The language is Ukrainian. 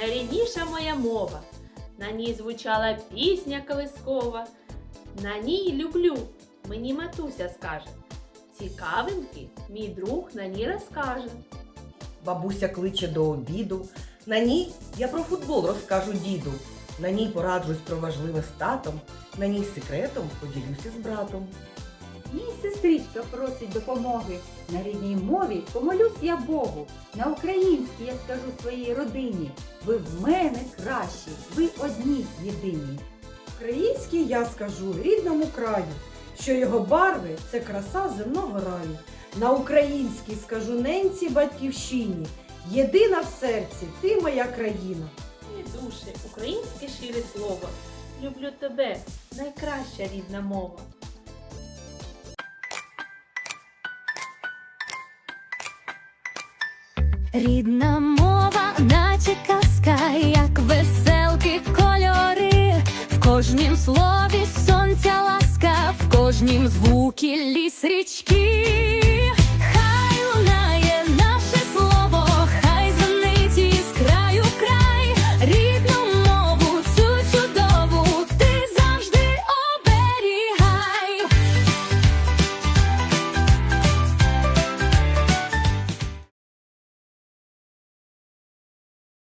найрідніша моя мова. На ній звучала пісня колискова. На ній люблю, мені матуся скаже. Цікавинки мій друг на ній розкаже. Бабуся кличе до обіду. На ній я про футбол розкажу діду. На ній пораджусь про важливе з татом. На ній секретом поділюся з братом. Мій сестричка просить допомоги. На рідній мові помолюсь я Богу. На українській я скажу своїй родині. Ви в мене кращі, ви одні єдині. Український я скажу рідному краю, що його барви це краса земного раю. На українській скажу ненці батьківщині. Єдина в серці, ти моя країна. Мій душе, українське щире слово. Люблю тебе, найкраща рідна мова. Рідна мова, наче казка, як веселки кольори, в кожнім слові сонця ласка, в кожнім звукі ліс річки.